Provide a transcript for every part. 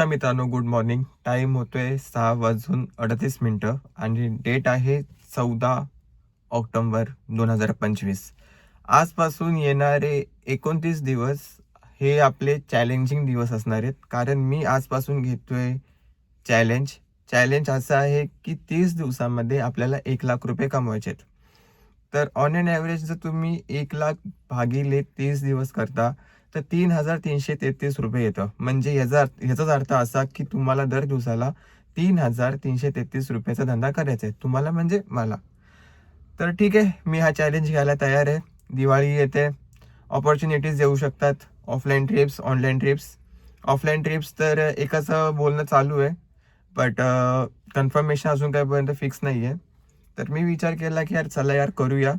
नमस्कार मित्रांनो good morning time होतोय सहा वाजून अडतीस मिनटं आणि डेट आहे चौदा ऑक्टोंबर दोन हजार पंचवीस. आजपासून येणारे एकोणतीस दिवस हे आपले चॅलेंजिंग दिवस असणार आहेत. कारण मी आजपासून घेतोय चॅलेंज चॅलेंज असं आहे की तीस दिवसामध्ये आपल्याला एक लाख रुपये कमवायचे आहेत. तर ऑन अन ॲव्हरेज जर तुम्ही एक लाख भागिले तीस दिवस करता तर तीन हजार तीनशे तेहतीस रुपये येतं. म्हणजे याचा ह्याचाच अर्थ असा की तुम्हाला दर दिवसाला तीन हजार तीनशे तेहतीस रुपयाचा धंदा करायचा आहे. तुम्हाला म्हणजे मला. तर ठीक आहे मी हा चॅलेंज घ्यायला तयार आहे. दिवाळी येते. ऑपॉर्च्युनिटीज येऊ शकतात. Offline trips online trips offline trips तर एकाचं बोलणं चालू आहे. बट कन्फर्मेशन अजून काहीपर्यंत फिक्स नाही आहे तर मी विचार केला की यार चला यार करूया.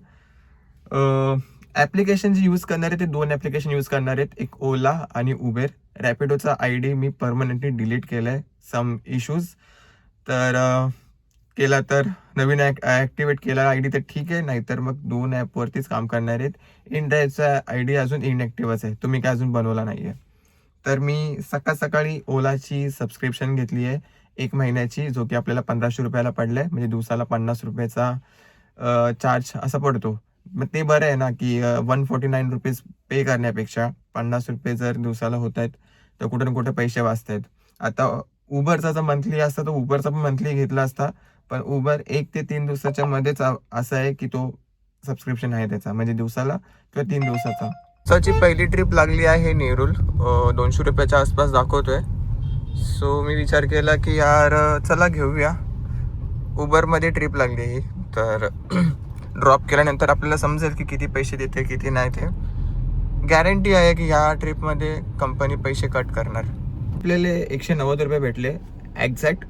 ॲप्लिकेशन जे यूज करणार आहे ते दोन ॲप्लिकेशन यूज करणार आहेत. एक ओला आणि उबेर रॅपिडोचा आय डी मी परमनंटली डिलीट केला आहे सम इश्यूज तर केला तर नवीन ॲक्टिवेट केला आय डी तर ठीक आहे. नाहीतर मग दोन ॲपवरतीच काम करणार आहेत. इंडियाचा आय डी अजून इनॲक्टिव्हच आहे. तुम्ही काय अजून बनवला नाही आहे तर मी सकाळ सकाळी ओलाची सबस्क्रिप्शन घेतली आहे. एक महिन्याची जो की आपल्याला पंधराशे रुपयाला पडलं आहे म्हणजे दिवसाला पन्नास रुपयाचा चार्ज असा पडतो. मग ते बरं आहे ना की one forty nine rupees pay करण्यापेक्षा पन्नास रुपये जर दिवसाला होत आहेत तर कुठे ना कुठे पैसे वाचत आहेत आता उबरचा जर मंथली असता तर उबरचा पण मंथली घेतला असता पण उबर एक ते तीन दिवसाच्या मध्येच असं आहे की तो सबस्क्रिप्शन आहे त्याचा म्हणजे दिवसाला किंवा तीन दिवसाचा. सची पहिली ट्रिप लागली आहे नेरूल. दोनशे रुपयाच्या आसपास दाखवतोय. सो मी विचार केला की यार चला घेऊया. उबरमध्ये ट्रिप लागली ही. तर ड्रॉप केल्यानंतर आपल्याला समजेल की किती पैसे देते किती नाही ते. गॅरंटी आहे की ह्या ट्रिपमध्ये कंपनी पैसे कट करणार. आपल्याला एकशे नव्वद रुपये भेटले. एक्झॅक्ट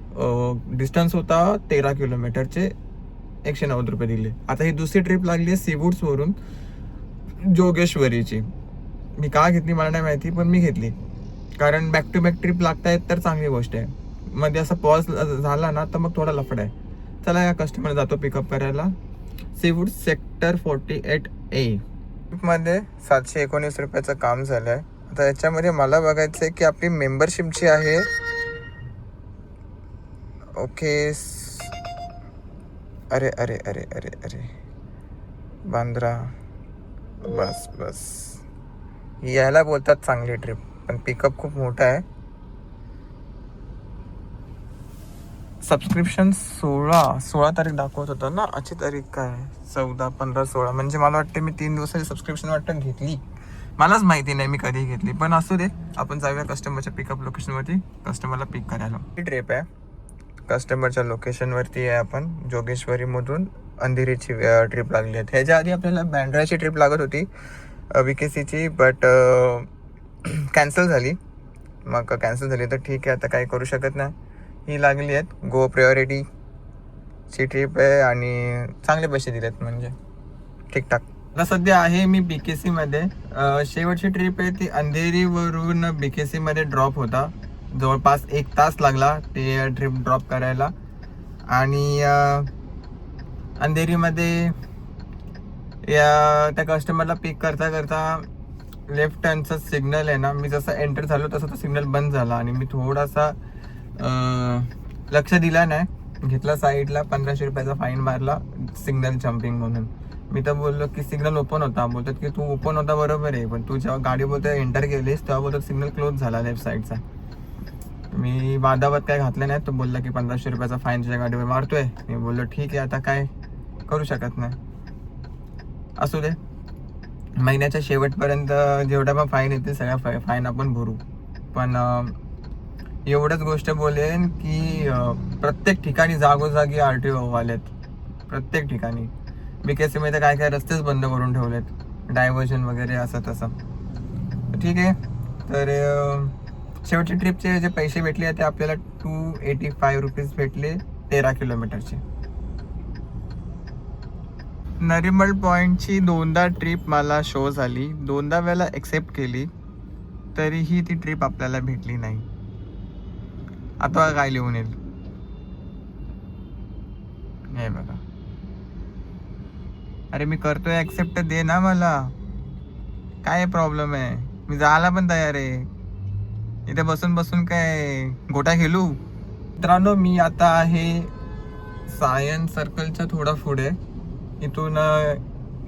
डिस्टन्स होता तेरा किलोमीटरचे. एकशे नव्वद रुपये दिले. आता ही दुसरी ट्रिप लागली आहे सीवूड्सवरून जोगेश्वरीची. मी का घेतली मला नाही माहिती पण मी घेतली. कारण बॅक टू बॅक ट्रिप लागतायत तर चांगली गोष्ट आहे. मध्ये असा पॉज झाला ना तर मग थोडा लफडा आहे. चला या कस्टमर जातो पिकअप करायला. Seawood sector forty eight A मध्ये सातशे एकोणीस रुपयाचं काम झालं आहे आता याच्यामध्ये मला बघायचं आहे की आपली मेंबरशिप जी आहे ओके अरे अरे अरे अरे अरे. बांद्रा. बस बस. यायला बोलतात चांगली ट्रिप पण पिकअप खूप मोठा आहे. सबस्क्रिप्शन सोळा सोळा तारीख दाखवत होतं ना? आजची तारीख काय? चौदा पंधरा सोळा. म्हणजे मला वाटते मी तीन दिवसाची सबस्क्रिप्शन वाटतं घेतली. मलाच माहिती नाही मी कधी घेतली. पण असू दे आपण जाऊया कस्टमरच्या पिकअप लोकेशनवरती कस्टमरला पिक करायला. ही ट्रिप आहे. कस्टमरच्या लोकेशनवरती आहे आपण. जोगेश्वरीमधून अंधेरीची ट्रिप लागली आहे. ह्याच्या आधी आपल्याला बँड्राची ट्रिप लागत होती. वी के सीची बट कॅन्सल झाली. मग कॅन्सल झाली तर ठीक आहे. आता काही करू शकत नाही. ही लागली आहेत. गो प्रायोरिटी ची ट्रिप आहे आणि चांगले पैसे दिलेत म्हणजे. ठीकठाक आता सध्या आहे मी बी के सीमध्ये शेवटची ट्रिप आहे ती अंधेरीवरून बी के सीमध्ये ड्रॉप होता. जवळपास एक तास लागला ते ट्रिप ड्रॉप करायला. आणि अंधेरीमध्ये या त्या कस्टमरला पिक करता करता लेफ्ट टर्नचा सिग्नल आहे ना मी जसं एंटर झालो तसा तो सिग्नल बंद झाला आणि मी थोडासा लक्ष दिला नाही. घेतला साईडला पंधराशे रुपयाचा फाईन मारला सिग्नल जम्पिंग म्हणून. मी तर बोललो की सिग्नल ओपन होता. बोलतात की तू ओपन होता बरोबर आहे पण तू जेव्हा गाडी बोलतो एंटर केलीस तेव्हा बोलतो सिग्नल क्लोज झाला लेफ्ट साईडचा मी वादावाद काय घातलं नाही. तो बोलला की पंधराशे रुपयाचा फाईन तुझ्या गाडीवर मारतोय. मी बोललो ठीक आहे आता काय करू शकत नाही. असू दे. महिन्याच्या शेवटपर्यंत जेवढ्या पण फाईन येते सगळ्या फाईन आपण भरू. पण एवढंच गोष्ट बोलेन की प्रत्येक ठिकाणी जागोजागी आर टी ओ आलेत प्रत्येक ठिकाणी. बी के सीमध्ये काय काय रस्तेच बंद करून ठेवलेत. डायव्हर्जन वगैरे असं तसं. ठीक आहे. तर अं, शेवटच्या ट्रिपचे जे पैसे भेटले ते आपल्याला टू एटी फाय रुपीज भेटले तेरा किलोमीटरचे नरिमल पॉईंटची दोनदा ट्रिप मला शो झाली. दोनदा वेळेला एक्सेप्ट केली. तरीही ती ट्रिप आपल्याला भेटली नाही. आता काय लिहून येईल? हे बघा. अरे मी करतोय ऍक्सेप्ट दे ना मला. काय प्रॉब्लेम आहे? मी जायला पण तयार आहे. इथे बसून बसून काय गोटा खेळू? मित्रांनो मी आता आहे सायन्स सर्कलच्या थोडा पुढे. इथून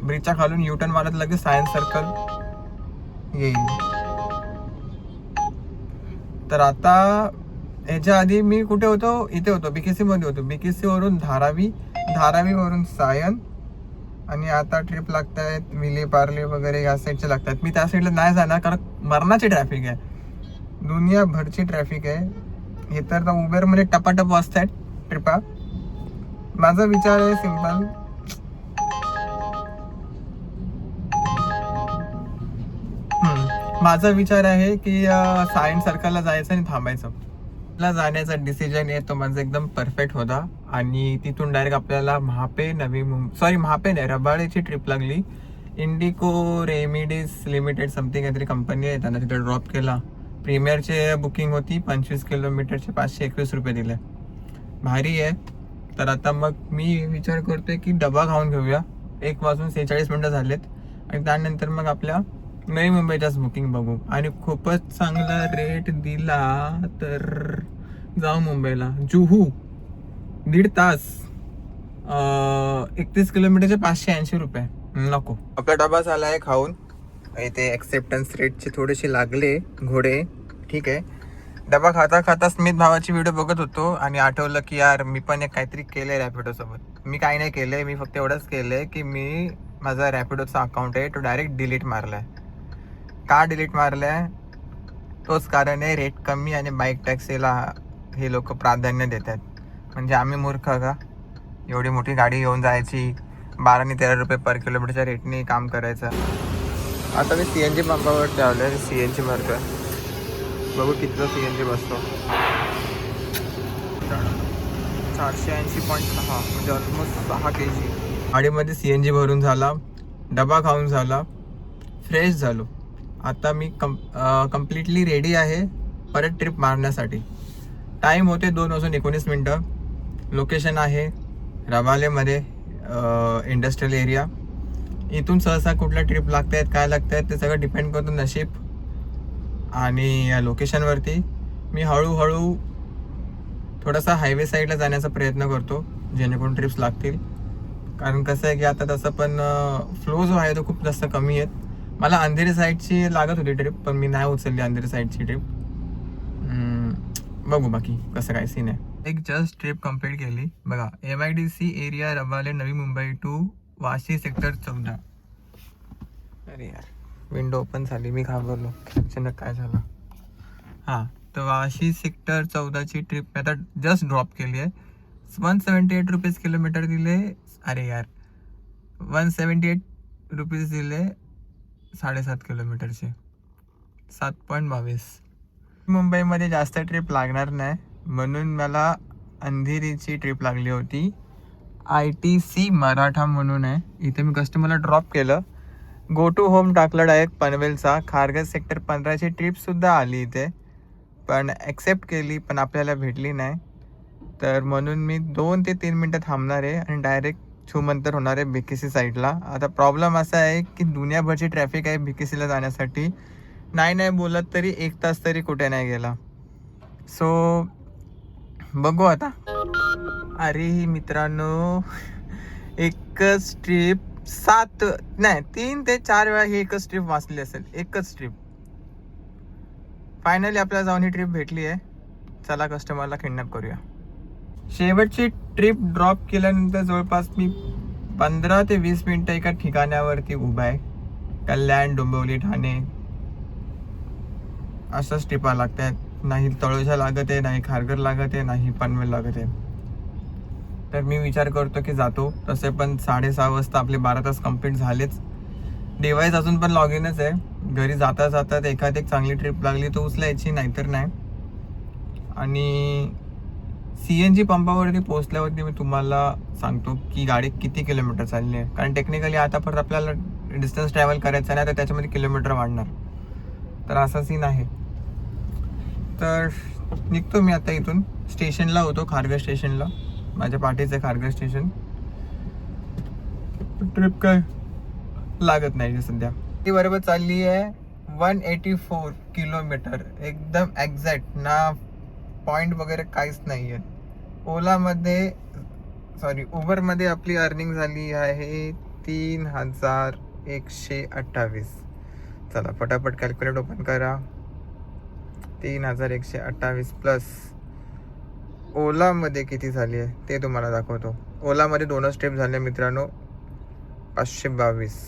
ब्रिजच्या खालून युटर्न मारत लगेच सायन्स सर्कल येईल. तर आता याच्या आधी मी कुठे होतो? इथे होतो बीकेसी मध्ये होतो. बीकेसी वरून धारावी धारावी वरून सायन आणि आता ट्रिप लागत आहेत विले पार्ले वगैरे या साईडचे लागतात मी त्या साईडला नाही जाणार कारण मरणाची ट्रॅफिक आहे. दुनियाभरची ट्रॅफिक आहे. हे तर उबेरमध्ये टपाटप वाजतायत ट्रिपा. माझा विचार आहे सिंपल माझा विचार आहे की सायन्स सर्कलला जायचं आणि थांबायचं. ला जाण्याचा डिसिजन आहे तो माझा एकदम परफेक्ट होता. आणि तिथून डायरेक्ट आपल्याला महापे नवी मुंबई सॉरी महापे नाही रबाळेची ट्रिप लागली. इंडिको रेमिडीज लिमिटेड समथिंग काहीतरी कंपनी आहे त्यांना तिथे ड्रॉप केला. प्रीमियरचे बुकिंग होती पंचवीस किलोमीटरचे पाचशे एकवीस रुपये दिले. भारी आहे. तर आता मग मी विचार करतोय की डबा खाऊन घेऊया. एक वाजून सेहेचाळीस मिनटं झालेत. आणि त्यानंतर मग आपल्या नाही मुंबईच्याच बुकिंग बघू. आणि खूपच चांगला रेट दिला तर जाऊ मुंबईला. जुहू दीड तास. एकतीस किलोमीटरचे पाचशे ऐंशी रुपये. नको. आपला डबा झाला आहे खाऊन. इथे एक्सेप्टन्स रेटचे थोडेसे लागले घोडे. ठीक आहे. डबा खाता खाता स्मित भावाची व्हिडिओ बघत होतो आणि आठवलं की यार मी पण एक काहीतरी केलंय रॅपिडोसोबत. मी काही नाही केलंय मी फक्त एवढंच केलंय की मी माझा रॅपिडोचा अकाउंट आहे तो डायरेक्ट डिलीट मारलाय. का डिलीट मारलंय. तोच कारण आहे रेट कमी आणि बाईक टॅक्सीला हे लोक प्राधान्य देतात. म्हणजे आम्ही मूर्ख का? एवढी मोठी गाडी घेऊन जायची बारा आणि तेरा रुपये पर किलोमीटरच्या रेटने काम करायचं. आता मी सी एन जी पंपावर आलो आहे सी एन जी मारतोय बघू कितीचा सी एन जी बसतो. चारशे ऐंशी पॉईंट सहा म्हणजे ऑलमोस्ट सहा के जी गाडीमध्ये सी एन जी भरून झाला डबा खाऊन झाला फ्रेश झालो. आता मी कम कम्प्लिटली रेडी आहे परत ट्रिप मारण्यासाठी. टाईम होते दोन वाजून एकोणीस मिनटं. लोकेशन आहे रबालेमध्ये इंडस्ट्रियल एरिया इथून सहसा कुठल्या ट्रिप लागत आहेत काय लागत आहेत ते सगळं डिपेंड करतो नशीब आणि या लोकेशनवरती मी हळूहळू थोडासा हायवे साईडला जाण्याचा प्रयत्न करतो जेणेकरून ट्रिप्स लागतील. कारण कसं आहे की आता तसं पण फ्लो जो आहे तो खूप जास्त कमी आहेत. मला अंधेरी साईडची लागत होती ट्रिप पण मी नाही उचलली अंधेरी साईडची ट्रिप बघू बाकी कसं काय सीन आहे. एक जस्ट ट्रिप कंप्लीट केली. बघा M I D C area Rabale Navi Mumbai two Vashi sector चौदा. अरे यार विंडो ओपन झाली मी घाबरलो. अचानक काय झालं? हां तर वाशी सेक्टर चौदाची ट्रिप मी आता जस्ट ड्रॉप केली आहे. One seventy eight rupees kilometre दिले. अरे यार वन सेवन्टी एट रुपीज दिले. साडेसात किलोमीटरचे. सात पॉईंट बावीस. मुंबईमध्ये जास्त ट्रिप लागणार नाही. म्हणून मला अंधेरीची ट्रिप लागली होती. आय टी सी मराठा म्हणून आहे. इथे मी कस्टमरला ड्रॉप केलं. गो टू होम टाकलं डायरेक्ट पनवेलचा. खारघर सेक्टर पंधराची ट्रिपसुद्धा आली इथे. पण ॲक्सेप्ट केली पण आपल्याला भेटली नाही. तर म्हणून मी दोन ते तीन मिनटं थांबणार आहे आणि डायरेक्ट छूमंतर होणार आहे सी साईडला आता प्रॉब्लेम असा आहे की दुनियाभरची ट्रॅफिक आहे बीकेसीला जाण्यासाठी नाही नाही बोलत तरी एक तास तरी कुठे नाही गेला. सो बघू आता. अरे मित्रांनो एकच ट्रिप सात नाही तीन ते चार वेळा ही एकच ट्रिप वाचली असेल. एकच ट्रिप फायनली आपल्याला जाऊन ही ट्रिप भेटली आहे. चला कस्टमरला किडनॅप करूया. शेवटची ट्रिप ड्रॉप केल्यानंतर जवळपास मी पंधरा ते वीस मिनटं एका ठिकाणावरती उभा आहे. कल्याण डोंबिवली ठाणे. असंच ट्रिपा लागत आहेत नाही तळोजा लागत आहे नाही खारघर लागत आहे नाही पनवेल लागत आहे. तर मी विचार करतो की जातो. तसे पण साडेसहा वाजता आपले बारा तास कंप्लीट झालेच. डिवाईस अजून पण लॉग इनच आहे. घरी जाता जाता एखादी एक चांगली ट्रिप लागली तर उचलायची नाहीतर नाही. आणि सी एन जी पंपावरती पोहोचल्यावरती मी तुम्हाला सांगतो की गाडी किती किलोमीटर चालली आहे. कारण टेक्निकली आता परत आपल्याला डिस्टन्स ट्रॅव्हल करायचं नाही तर त्याच्यामध्ये किलोमीटर वाढणार. तर असा सीन आहे. तर निघतो मी आता इथून. स्टेशनला होतो खारघर स्टेशनला. माझ्या पाठीचं आहे खारघर स्टेशन. ट्रिप काय लागत नाही सध्या. ती बरोबर चालली आहे वन एटी फोर किलोमीटर एकदम एक्झॅक्ट ना पॉईंट वगैरे काहीच नाही आहे ओलामध्ये सॉरी उबरमध्ये आपली अर्निंग झाली आहे तीन हजार एकशे अठ्ठावीस. चला पटापट कॅल्क्युलेट ओपन करा. तीन हजार एकशे अठ्ठावीस प्लस ओलामध्ये किती झाली आहे ते तुम्हाला दाखवतो. ओलामध्ये दोनच स्टेप झाले मित्रांनो पाचशे बावीस.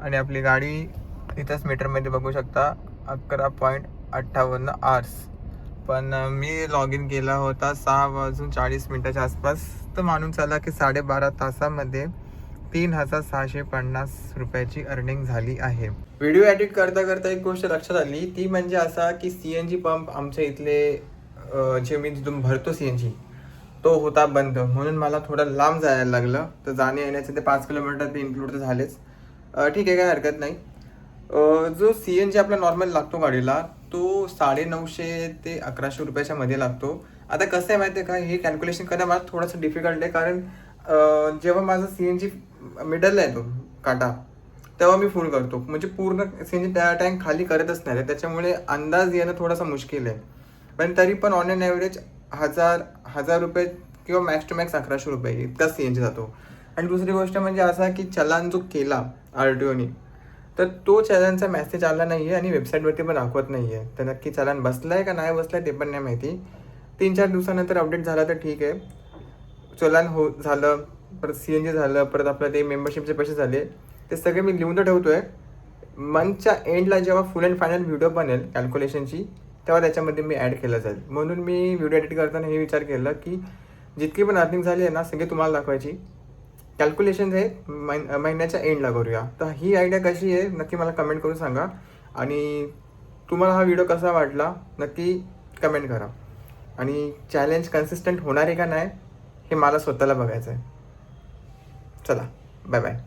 आणि आपली गाडी इथंच मीटरमध्ये बघू शकता अकरा पॉईंट अठ्ठावन्न आर्स पण मी लॉग इन केला होता सहा वाजून चाळीस मिनटाच्या आसपास. तर मानून चला की साडेबारा तासामध्ये तीन हजार सहाशे पन्नास रुपयाची अर्निंग झाली आहे. व्हिडिओ एडिट करता करता एक गोष्ट लक्षात आली. ती म्हणजे असा की सी एन जी पंप आमच्या इथले जे मी तिथून भरतो सी एन जी तो होता बंद. म्हणून मला थोडं लांब जायला लागलं. तर जाणे येण्याचे ते पाच किलोमीटर ते इन्क्लूड तर झालेच. ठीक आहे काय हरकत नाही. जो सी एन जी आपला नॉर्मल लागतो गाडीला तो साडे नऊशे ते अकराशे रुपयाच्या मध्ये लागतो. आता कसं आहे माहिती आहे का? हे कॅल्क्युलेशन करणं मला थोडंसं डिफिकल्ट आहे कारण जेव्हा माझा सी एन जी मिडलला आहे तो काटा तेव्हा मी फुल करतो. म्हणजे पूर्ण सी एन जी त्या टँक खाली करतच नाही. रे. त्याच्यामुळे अंदाज येणं थोडासा मुश्किल आहे. पण तरी पण ऑन एन ॲव्हरेज हजार हजार रुपये किंवा मॅक्स टू मॅक्स अकराशे रुपये इतका सी एन जी जातो. आणि दुसरी गोष्ट म्हणजे असा की चलान जो केला आर टी ओनी तर तो चॅनलचा मेसेज आला नाही आहे आणि वेबसाईटवरती पण दाखवत नाही आहे तर नक्की चलान बसला आहे का नाही बसला आहे ते पण नाही माहिती. तीन चार दिवसानंतर अपडेट झाला तर ठीक आहे. चलान हो झालं परत सी एन जी झालं परत आपलं ते मेंबरशिपचे पैसे झाले. ते सगळे मी लिहून तर ठेवतो आहे मंथच्या एंडला जेव्हा फुल अँड फायनल व्हिडिओ बनेल कॅल्क्युलेशनची तेव्हा त्याच्यामध्ये मी ॲड केलं जाईल. म्हणून मी व्हिडिओ एडिट करताना हे विचार केला की जितकी पण अर्निंग झाली आहे ना सगळी तुम्हाला दाखवायची. कॅल्क्युलेशन हे महिन महिन्याच्या एंडला करूया. तर ही आयडिया कशी आहे नक्की मला कमेंट करून सांगा. आणि तुम्हाला हा व्हिडिओ कसा वाटला नक्की कमेंट करा. आणि चॅलेंज कन्सिस्टंट होणार आहे का नाही हे मला स्वतःला बघायचं आहे चला बाय बाय